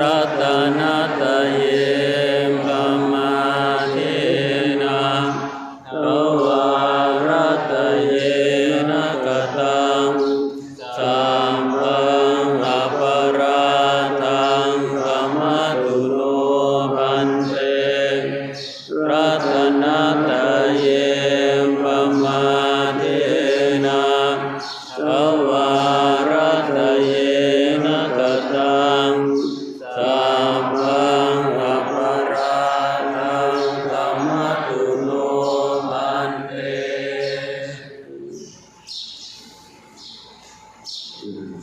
รัตนตเยปมาเทนะภวารตเยนะกตังสัพพังอปาราทังกมตุโนพันเตรัตนต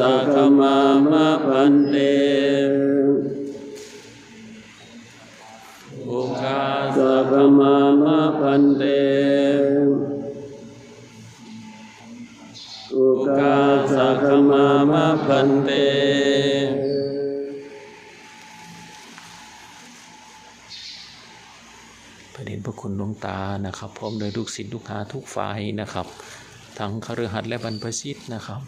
สะสะขขมามามามะพันเตอุกาสะสะขขมามะพันเตอุอุกาสะสะขขมามะพันเตเตพระเดชพระคุณหลวงตานะครับพร้อมโดยลูกศิษย์ลูกหาทุกฝ่ายนะครับ ทั้งคฤหัสถ์และบรรพชิตนะครับ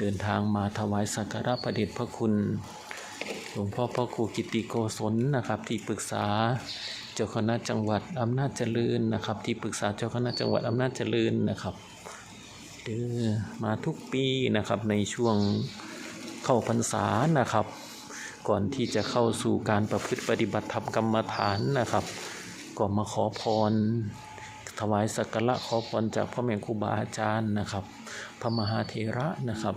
เดินทางมาถวายสักการะพระเดชพระคุณ หลวงพ่อพระครูกิติโกศลนะครับ ที่ปรึกษาเจ้าคณะจังหวัดอำนาจเจริญนะครับ ที่ปรึกษาเจ้าคณะจังหวัดอำนาจเจริญนะครับเดินมาทุกปีนะครับในช่วงเข้าพรรษานะครับ ก่อนที่จะเข้าสู่การประพฤติปฏิบัติธรรมกรรมฐานนะครับ ก็มาขอพร ถวายสักการะขอพรจากพ่อแม่ครูบาอาจารย์นะครับ พระมหาเถระนะครับ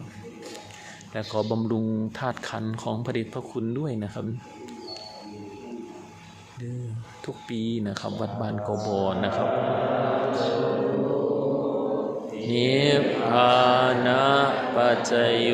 และขอบำรุงธาตุขันของพระเดชพระคุณด้วยนะครับทุกปีนะครับ วัดบ้านโกบอนะครับนิพพานะปัจจโย